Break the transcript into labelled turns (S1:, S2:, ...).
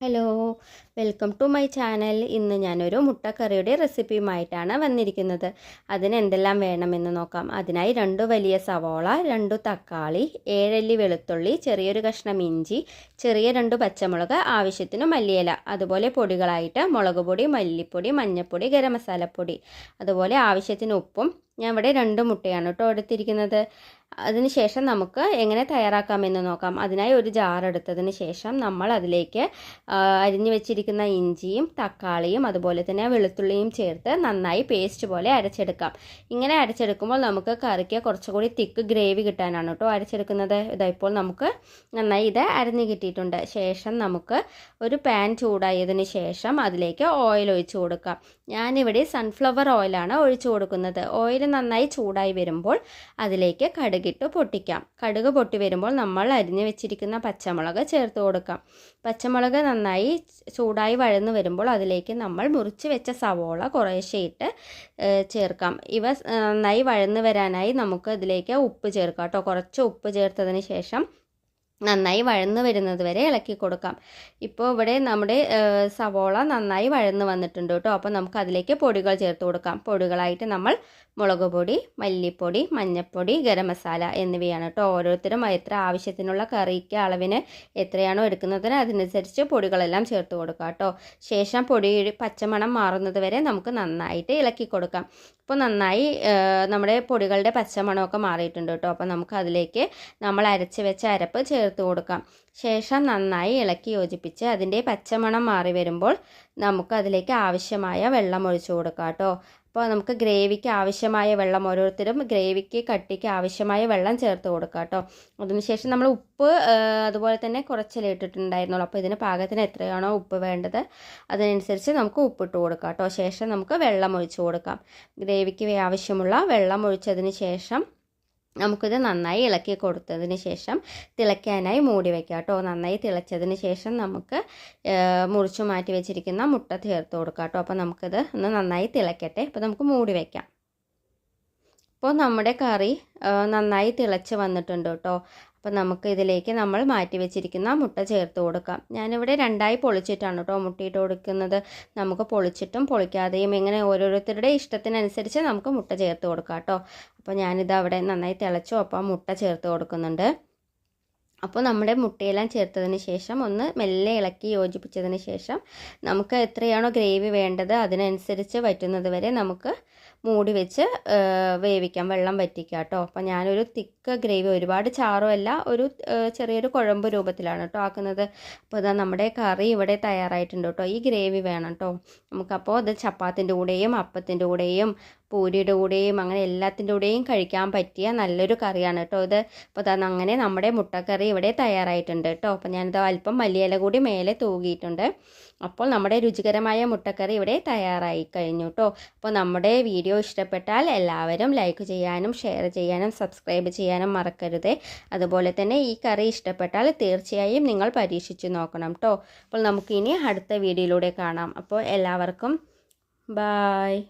S1: Hello welcome to my channel. ഇന്ന് ഞാനൊരു മുട്ടക്കറിയുടെ റെസിപ്പിയുമായിട്ടാണ് വന്നിരിക്കുന്നത്. അതിന് എന്തെല്ലാം വേണമെന്ന് നോക്കാം. അതിനായി രണ്ട് വലിയ സവോള രണ്ട് തക്കാളി ഏഴല്ലി വെളുത്തുള്ളി ചെറിയൊരു കഷ്ണം ഇഞ്ചി ചെറിയ രണ്ട് പച്ചമുളക് ആവശ്യത്തിന് മല്ലിയില അതുപോലെ പൊടികളായിട്ട് മുളക് പൊടി മല്ലിപ്പൊടി മഞ്ഞൾപ്പൊടി ഗരം മസാലപ്പൊടി അതുപോലെ ആവശ്യത്തിന് ഉപ്പും. ഞാൻ ഇവിടെ രണ്ട് മുട്ടയാണ് കേട്ടോ എടുത്തിരിക്കുന്നത്. അതിനുശേഷം നമുക്ക് എങ്ങനെ തയ്യാറാക്കാമെന്ന് നോക്കാം. അതിനായി ഒരു ജാർ എടുത്തതിന് ശേഷം നമ്മൾ അതിലേക്ക് അരിഞ്ഞു വെച്ചിരിക്കുന്ന ഇഞ്ചിയും തക്കാളിയും അതുപോലെ തന്നെ വെളുത്തുള്ളിയും ചേർത്ത് നന്നായി പേസ്റ്റ് പോലെ അരച്ചെടുക്കാം. ഇങ്ങനെ അരച്ചെടുക്കുമ്പോൾ നമുക്ക് കറിക്ക് കുറച്ചുകൂടി തിക്ക് ഗ്രേവി കിട്ടാനാണ് കേട്ടോ അരച്ചെടുക്കുന്നത്. ഇതായിപ്പോൾ നമുക്ക് നന്നായി ഇത് അരഞ്ഞു കിട്ടിയിട്ടുണ്ട്. ശേഷം നമുക്ക് ഒരു പാൻ ചൂടായതിന് ശേഷം അതിലേക്ക് ഓയിൽ ഒഴിച്ചു കൊടുക്കാം. ഞാനിവിടെ സൺഫ്ലവർ ഓയിലാണ് ഒഴിച്ചു കൊടുക്കുന്നത്. ഓയിൽ നന്നായി ചൂടായി വരുമ്പോൾ അതിലേക്ക് കടുകിട്ട് പൊട്ടിക്കാം. കടുക് പൊട്ടി വരുമ്പോൾ നമ്മൾ അരിഞ്ഞു വെച്ചിരിക്കുന്ന പച്ചമുളക് ചേർത്ത് കൊടുക്കാം. പച്ചമുളക് നന്നായി ചൂടായി വഴന്നു വരുമ്പോൾ അതിലേക്ക് നമ്മൾ മുറിച്ച് വെച്ച സവോള കുറേശ്ശെ ഇട്ട് ചേർക്കാം. ഇവ നന്നായി വഴന്നു വരാനായി നമുക്ക് ഇതിലേക്ക് ഉപ്പ് ചേർക്കാം കേട്ടോ. കുറച്ച് ഉപ്പ് ചേർത്തതിന് ശേഷം നന്നായി വഴന്നു വരുന്നത് വരെ ഇളക്കി കൊടുക്കാം. ഇപ്പോൾ ഇവിടെ നമ്മുടെ സവോള നന്നായി വഴന്നു വന്നിട്ടുണ്ട് കേട്ടോ. അപ്പോൾ നമുക്ക് അതിലേക്ക് പൊടികൾ ചേർത്ത് കൊടുക്കാം. പൊടികളായിട്ട് നമ്മൾ മുളക് പൊടി മല്ലിപ്പൊടി മഞ്ഞൾപ്പൊടി ഗരം മസാല എന്നിവയാണ് കേട്ടോ. ഓരോരുത്തരും എത്ര ആവശ്യത്തിനുള്ള കറിക്ക് അളവിന് എത്രയാണോ എടുക്കുന്നതിന് അതിനനുസരിച്ച് പൊടികളെല്ലാം ചേർത്ത് കൊടുക്കാം കേട്ടോ. ശേഷം പൊടി പച്ചമണം മാറുന്നത് വരെ നമുക്ക് നന്നായിട്ട് ഇളക്കി കൊടുക്കാം. ഇപ്പോൾ നന്നായി നമ്മുടെ പൊടികളുടെ പച്ചമണമൊക്കെ മാറിയിട്ടുണ്ട് കേട്ടോ. അപ്പോൾ നമുക്ക് അതിലേക്ക് നമ്മൾ അരച്ച് വെച്ച അരപ്പ് ചേർത്ത് കൊടുക്കാം. ശേഷം നന്നായി ഇളക്കി യോജിപ്പിച്ച് അതിന്റെ പച്ചമണം മാറി വരുമ്പോൾ നമുക്ക് അതിലേക്ക് ആവശ്യമായ വെള്ളം ഒഴിച്ചു കൊടുക്കാം കേട്ടോ. അപ്പോൾ നമുക്ക് ഗ്രേവിക്ക് ആവശ്യമായ വെള്ളം ഓരോരുത്തരും ഗ്രേവിക്ക് കട്ടിക്ക് ആവശ്യമായ വെള്ളം ചേർത്ത് കൊടുക്കുക കേട്ടോ. അതിനുശേഷം നമ്മൾ ഉപ്പ് അതുപോലെ തന്നെ കുറച്ചല്ലേ ഇട്ടിട്ടുണ്ടായിരുന്നുള്ളൂ. അപ്പോൾ ഇതിന് പാകത്തിന് എത്രയാണോ ഉപ്പ് വേണ്ടത് അതിനനുസരിച്ച് നമുക്ക് ഉപ്പിട്ട് കൊടുക്കാം കേട്ടോ. ശേഷം നമുക്ക് വെള്ളം ഒഴിച്ചു കൊടുക്കാം. ഗ്രേവിക്ക് ആവശ്യമുള്ള വെള്ളം ഒഴിച്ചതിന് ശേഷം നമുക്കിത് നന്നായി ഇളക്കി കൊടുത്തതിന് ശേഷം തിളയ്ക്കാനായി മൂടി വയ്ക്കുക കേട്ടോ. നന്നായി തിളച്ചതിന് ശേഷം നമുക്ക് മുറിച്ചു മാറ്റി വെച്ചിരിക്കുന്ന മുട്ട ചേർത്ത് കൊടുക്കാം കേട്ടോ. അപ്പോൾ നമുക്കിത് ഒന്ന് നന്നായി തിളയ്ക്കട്ടെ അപ്പോൾ നമുക്ക് മൂടി വയ്ക്കാം അപ്പോൾ നമ്മുടെ കറി നന്നായി തിളച്ച് വന്നിട്ടുണ്ട് കേട്ടോ. അപ്പോൾ നമുക്ക് ഇതിലേക്ക് നമ്മൾ മാറ്റി വെച്ചിരിക്കുന്ന മുട്ട ചേർത്ത് കൊടുക്കാം. ഞാനിവിടെ രണ്ടായി പൊളിച്ചിട്ടാണ് കേട്ടോ മുട്ടയിട്ട് കൊടുക്കുന്നത്. നമുക്ക് പൊളിച്ചിട്ടും പൊളിക്കാതെയും ഇങ്ങനെ ഓരോരുത്തരുടെ ഇഷ്ടത്തിനനുസരിച്ച് നമുക്ക് മുട്ട ചേർത്ത് കൊടുക്കാം കേട്ടോ. അപ്പോൾ ഞാനിത് അവിടെ നന്നായി തിളച്ചു അപ്പോൾ മുട്ട ചേർത്ത് കൊടുക്കുന്നുണ്ട്. അപ്പോൾ നമ്മുടെ മുട്ടയെല്ലാം ചേർത്തതിന് ശേഷം ഒന്ന് മെല്ലെ ഇളക്കി യോജിപ്പിച്ചതിന് ശേഷം നമുക്ക് എത്രയാണോ ഗ്രേവി വേണ്ടത് അതിനനുസരിച്ച് വറ്റുന്നത് വരെ നമുക്ക് മൂടി വെച്ച് വേവിക്കാം. വെള്ളം വറ്റിക്കാം കേട്ടോ. അപ്പോൾ ഞാനൊരു തിക്ക് ഗ്രേവി ഒരുപാട് ചാറുമല്ല ഒരു ചെറിയൊരു കുഴമ്പ് രൂപത്തിലാണ് കേട്ടോ ആക്കുന്നത്. അപ്പോൾ ഇതാ നമ്മുടെ കറി ഇവിടെ തയ്യാറായിട്ടുണ്ട് കേട്ടോ. ഈ ഗ്രേവി വേണം കേട്ടോ. നമുക്കപ്പോൾ അത് ചപ്പാത്തിന്റെ കൂടെയും അപ്പത്തിന്റെ കൂടെയും പൂരിയുടെ കൂടെയും അങ്ങനെ എല്ലാത്തിന്റെ കൂടെയും കഴിക്കാൻ പറ്റിയ നല്ലൊരു കറിയാണ് കേട്ടോ ഇത്. അപ്പോൾ തന്നെ അങ്ങനെ നമ്മുടെ മുട്ടക്കറി ഇവിടെ തയ്യാറായിട്ടുണ്ട് കേട്ടോ. അപ്പോൾ ഞാനിത് അല്പം മല്ലിയില കൂടി മേലെ തൂകിയിട്ടുണ്ട്. അപ്പോൾ നമ്മുടെ രുചികരമായ മുട്ടക്കറി ഇവിടെ തയ്യാറായി കഴിഞ്ഞു കേട്ടോ. അപ്പോൾ നമ്മുടെ വീഡിയോ ഇഷ്ടപ്പെട്ടാൽ എല്ലാവരും ലൈക്ക് ചെയ്യാനും ഷെയർ ചെയ്യാനും സബ്സ്ക്രൈബ് ചെയ്യാനും മറക്കരുത്. അതുപോലെ തന്നെ ഈ കറി ഇഷ്ടപ്പെട്ടാൽ തീർച്ചയായും നിങ്ങൾ പരീക്ഷിച്ച് നോക്കണം കേട്ടോ. അപ്പോൾ നമുക്കിനി അടുത്ത വീഡിയോയിലൂടെ കാണാം. അപ്പോൾ എല്ലാവർക്കും ബായ്.